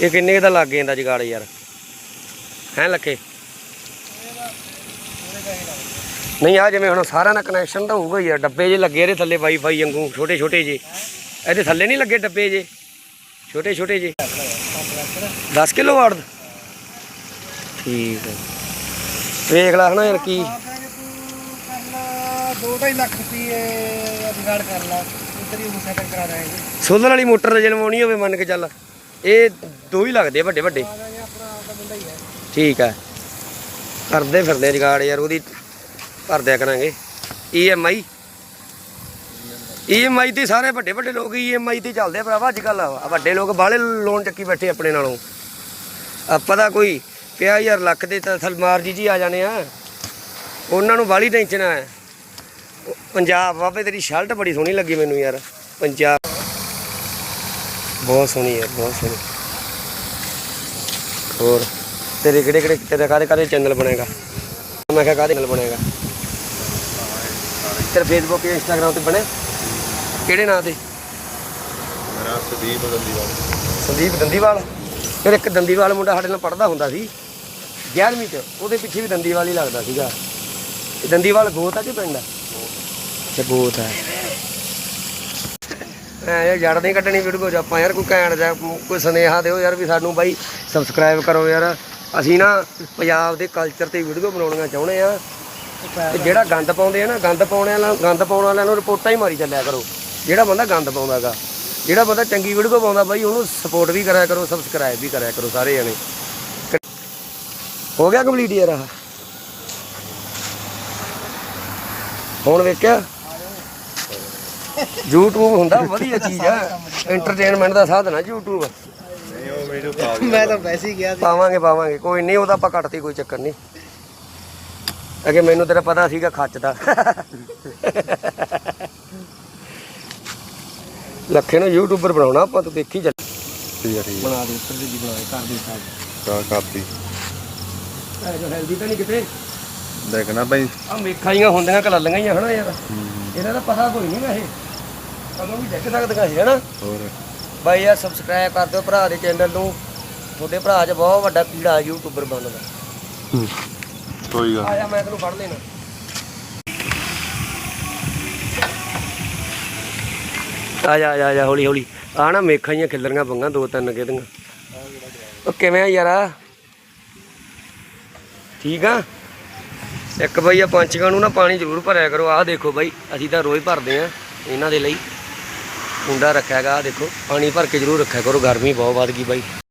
ਇਹ ਕਿੰਨੇ ਦਾ ਲੱਗ ਜਾਂਦਾ ਜਗਾੜ ਯਾਰ? ਹੈ ਲੱਕੇ ਨਹੀਂ ਆ ਜਿਵੇਂ ਹੁਣ ਸਾਰਿਆਂ ਦਾ ਕਨੈਕਸ਼ਨ ਤਾਂ ਹੋਊਗਾ ਆ ਡੱਬੇ ਜੇ ਲੱਗੇ ਇਹਦੇ ਥੱਲੇ ਵਾਈਫਾਈ ਵਾਂਗੂ ਛੋਟੇ ਛੋਟੇ ਜੇ। ਇਹਦੇ ਥੱਲੇ ਨਹੀਂ ਲੱਗੇ ਡੱਬੇ ਜੇ। ਛੋਟੇ ਛੋਟੇ ਜੇ। 10 ਕਿਲੋ ਵਾਟ ਠੀਕ ਹੈ ਵੇਖ ਲੈ ਹਨਾ ਯਾਰ ਕੀ। ਦੋ ਢਾਈ ਲੱਖ ਰੁਪਏ ਜੁਗਾੜ ਕਰ ਲਾ ਉਧਰ ਹੀ ਉਹ ਸੈਟਅਪ ਕਰਾ ਦਾਂਗੇ ਸੋਲਰ ਵਾਲੀ ਮੋਟਰ ਜੇ ਲਵਾਉਣੀ ਹੋਵੇ ਮੰਨ ਕੇ ਚੱਲ। ਇਹ ਦੋ ਹੀ ਲੱਗਦੇ ਆ ਵੱਡੇ ਵੱਡੇ। ਠੀਕ ਹੈ ਕਰਦੇ ਫਿਰਦੇ ਆ ਜਗਾੜ ਯਾਰ, ਉਹਦੀ ਭਰ ਦਿਆ ਕਰਾਂਗੇ। ਈਐਮਆਈ ਈਐਮਆਈ ਤੇ ਸਾਰੇ ਵੱਡੇ ਵੱਡੇ ਲੋਕ ਈਐਮਆਈ ਤੇ ਚੱਲਦੇ ਭਰਾਵਾ ਅੱਜ ਕੱਲ ਵੱਡੇ ਲੋਕ ਬਾਹਲੇ ਲੋਨ ਚੱਕੀ ਬੈਠੇ ਆਪਣੇ ਨਾਲੋਂ। ਆਪਾਂ ਦਾ ਕੋਈ ਪਿਆ ਯਾਰ ਲੱਖ ਦੇ ਤਾਂ ਸਲਮਾਰ ਜੀ ਜੀ ਆ ਜਾਣੇ ਆ। ਉਹਨਾਂ ਨੂੰ ਬਾਹਲੀ ਟੈਨਸ਼ਨ ਆ। ਪੰਜਾਬ, ਬਾਬੇ ਤੇਰੀ ਸ਼ਰਟ ਬੜੀ ਸੋਹਣੀ ਲੱਗੀ ਮੈਨੂੰ ਯਾਰ, ਪੰਜਾਬ। ਬਹੁਤ ਸੋਹਣੀ ਹੈ ਬਹੁਤ ਸੋਹਣੀ। ਹੋਰ ਤੇਰੇ ਕਿਹੜੇ ਕਿਹੜੇ ਤੇਰੇ ਕਾਹਦੇ ਕਾਹਦੇ ਚੈਨਲ ਬਣੇਗਾ? ਮੈਂ ਕਿਹਾ ਕਾਹਦੇ ਚੈਨਲ ਬਣੇਗਾ? ਤੇਰੇ ਫੇਸਬੁੱਕ ਤੇ ਇੰਸਟਾਗ੍ਰਾਮ ਤੇ ਬਣੇ? ਕਿਹੜੇ ਨਾਂ ਤੇ? ਮੇਰਾ ਸਦੀਪ ਗੰਦੀਵਾਲ। ਸੰਦੀਪ ਦੰਦੀਵਾਲ ਫਿਰ ਇੱਕ ਦੰਦੀਵਾਲ ਮੁੰਡਾ ਸਾਡੇ ਨਾਲ ਪੜਦਾ ਹੁੰਦਾ ਸੀ। 11ਵੀਂ ਚ ਉਹਦੇ ਪਿੱਛੇ ਵੀ ਦੰਦੀਵਾਲ ਹੀ ਲੱਗਦਾ ਸੀਗਾ। ਇਹ ਦੰਦੀਵਾਲ ਗੋਤ ਆ ਕਿ ਪਿੰਡ ਆ? ਅੱਛਾ ਗੋਤ ਆ। ਐ ਯਾਰ ਜੜ ਨਹੀਂ ਕੱਢਣੀ ਵੀਡੀਓ ਚ ਆਪਾਂ ਯਾਰ ਕੋਈ ਕਹਿਣ ਜਾ ਕੋਈ ਸੁਨੇਹਾ ਦਿਓ ਯਾਰ ਵੀ ਸਾਨੂੰ ਬਾਈ ਸਬਸਕ੍ਰਾਈਬ ਕਰੋ ਯਾਰ। ਅਸੀਂ ਨਾ ਪੰਜਾਬ ਦੇ ਕਲਚਰ ਤੇ ਵੀਡੀਓ ਬਣਾਉਣੀਆਂ ਚਾਹੁੰਦੇ ਆ। ਤੇ ਜਿਹੜਾ ਗੰਦ ਪਾਉਂਦੇ ਆ ਨਾ, ਗੰਦ ਪਾਉਣ ਵਾਲਿਆਂ ਗੰਦ ਪਾਉਣ ਵਾਲਿਆਂ ਨੂੰ ਰਿਪੋਰਟਾਂ ਹੀ ਮਾਰੀ ਚੱਲਿਆ ਕਰੋ। ਜਿਹੜਾ ਬੰਦਾ ਗੰਦ ਪਾਉਂਦਾਗਾ। ਜਿਹੜਾ ਬੰਦਾ ਚੰਗੀ ਵੀਡੀਓ ਪਾਉਂਦਾ ਬਾਈ, ਉਹਨੂੰ ਸਪੋਰਟ ਵੀ ਕਰਿਆ ਕਰੋ ਸਬਸਕ੍ਰਾਈਬ ਵੀ ਕਰਿਆ ਕਰੋ ਸਾਰੇ ਜਣੇ। ਹੋ ਗਿਆ ਕੰਪਲੀਟ ਯਾਰ ਆਹ। ਹੁਣ ਵੇਖਿਆ? YouTube ਹੁੰਦਾ ਵਧੀਆ ਚੀਜ਼ ਆ। ਐਂਟਰਟੇਨਮੈਂਟ ਦਾ ਸਾਧਨ ਆ YouTube ਮੈਂ ਤਾਂ ਵੈਸੇ ਹੀ ਗਿਆ ਸੀ। ਪਾਵਾਂਗੇ ਪਾਵਾਂਗੇ। ਕੋਈ ਨਹੀਂ ਉਹਦਾ ਆਪਾਂ ਕੱਟਤੀ ਕੋਈ ਚੱਕਰ ਨਹੀਂ। ਅਗੇ ਮੈਨੂੰ ਤੇਰਾ ਪਤਾ ਸੀਗਾ ਖੱਚ ਦਾ ਲੱਖੇ ਨੂੰ ਯੂਟਿਊਬਰ ਬਣਾਉਣਾ ਆਪਾਂ ਤੂੰ ਦੇਖੀ ਚੱਲ। ਠੀਕ ਆ ਠੀਕ। ਬਣਾ ਦੇ ਉੱਤਰ ਦੀ ਬਣਾ ਕਰ ਦੇ ਸਾਹਿਬ ਆ ਕਰਦੀ। ਇਹ ਜੋ ਹੈਲਦੀ ਤਾਂ ਨਹੀਂ ਕਿਤੇ। ਦੇਖਣਾ ਭਾਈ ਆ ਮੇਖਾਈਆਂ ਹੁੰਦੀਆਂ ਕਲੱਲੀਆਂ ਹੀ ਆ ਹਨਾ ਯਾਰ। ਇਹਨਾਂ ਦਾ ਪਤਾ ਕੋਈ ਨਹੀਂ ਵੈਸੇ। ਕਦੋਂ ਵੀ ਦੇਖ ਸਕਦੀਆਂ ਸੀ ਹਨਾ? ਹੋਰ। ਬਾਈ ਯਾਰ ਸਬਸਕ੍ਰਾਈਬ ਕਰ ਦਿਓ ਭਰਾ ਦੇ ਚੈਨਲ ਨੂੰ। ਤੁਹਾਡੇ ਭਰਾ 'ਚ ਬਹੁਤ ਵੱਡਾ ਕੀੜਾ ਯੂਟਿਊਬਰ ਬਣਦਾ। ਕੋਈ ਗੱਲ ਆ ਜਾ ਮੈਂ ਤੈਨੂੰ ਫੜ ਲੈਣਾ। ਆ ਜਾ ਆ ਜਾ, ਆ ਜਾ ਹੌਲੀ ਹੌਲੀ। ਆ ਨਾ ਮੇਖਾਂ ਹੀ ਖਿੱਲਰੀਆਂ ਬੰਗਾਂ ਦੋ ਤਿੰਨ ਕਿਹਦੀਆਂ ਉਹ ਕਿਵੇਂ ਆ ਯਾਰਾ? ਠੀਕ ਆ? ਇੱਕ ਬਈ ਆ ਪੰਛੀਆਂ ਨੂੰ ਨਾ ਪਾਣੀ ਜ਼ਰੂਰ ਭਰਿਆ ਕਰੋ। ਆਹ ਦੇਖੋ ਬਾਈ ਅਸੀਂ ਤਾਂ ਰੋਜ਼ ਭਰਦੇ ਆ ਇਹਨਾਂ ਦੇ ਲਈ। ਕੁੰਡਾ ਰੱਖਿਆ ਹੈਗਾ ਦੇਖੋ, ਪਾਣੀ ਭਰ ਕੇ ਜ਼ਰੂਰ ਰੱਖਿਆ ਕਰੋ, ਗਰਮੀ ਬਹੁਤ ਵੱਧ ਗਈ ਬਾਈ।